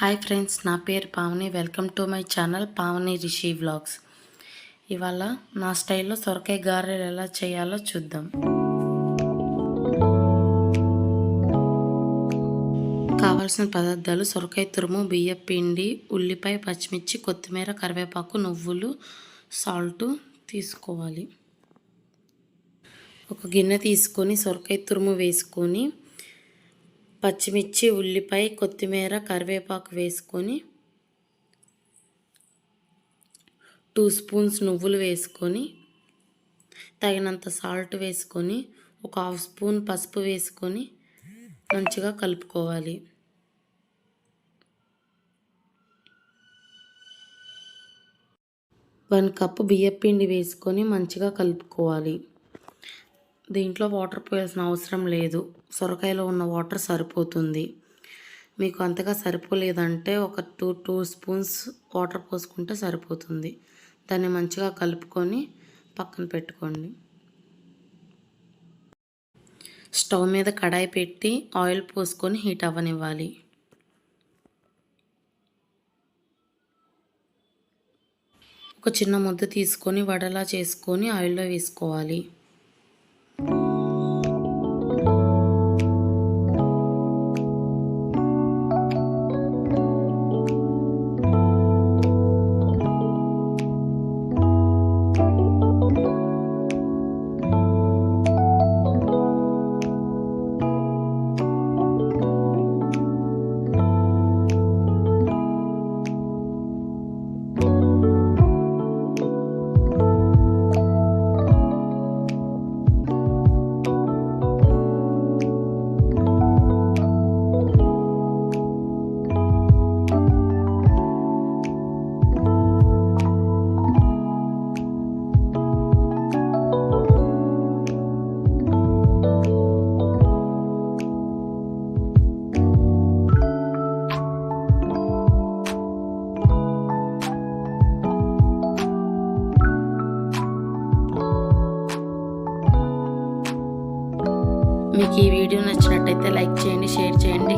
Hi friends నా పేరు Pavani. Welcome to my channel Pavani Rishi vlogs. ఇవాళ నా స్టైల్లో సొరకాయ గారెలు ఎలా చేయాలో చూద్దాం. కావాల్సిన పదార్థాలు సొరకాయ తురుము బియ్యం పిండి ఉల్లిపాయ పచ్చిమిర్చి కొత్తిమీర కరివేపాకు నువ్వులు సాల్ట్ తీసుకోవాలి. ఒక గిన్నె తీసుకొని సొరకాయ తురుము వేసుకొని పచ్చిమిర్చి ఉల్లిపాయ కొత్తిమీర కరివేపాకు వేసుకొని టూ స్పూన్స్ నువ్వులు వేసుకొని తగినంత సాల్ట్ వేసుకొని ఒక హాఫ్ స్పూన్ పసుపు వేసుకొని మంచిగా కలుపుకోవాలి. వన్ కప్పు బియ్యపిండి వేసుకొని మంచిగా కలుపుకోవాలి. దీంట్లో వాటర్ పోయాల్సిన అవసరం లేదు. సొరకాయలో ఉన్న వాటర్ సరిపోతుంది. మీకు అంతగా సరిపోలేదంటే ఒక టూ టూ స్పూన్స్ వాటర్ పోసుకుంటే సరిపోతుంది. దాన్ని మంచిగా కలుపుకొని పక్కన పెట్టుకోండి. స్టవ్ మీద కడాయి పెట్టి ఆయిల్ పోసుకొని హీట్ అవ్వనివ్వాలి. ఒక చిన్న ముద్ద తీసుకొని వడలా చేసుకొని ఆయిల్లో వేసుకోవాలి. మీకు ఈ వీడియో నచ్చినట్టయితే లైక్ చేయండి షేర్ చేయండి.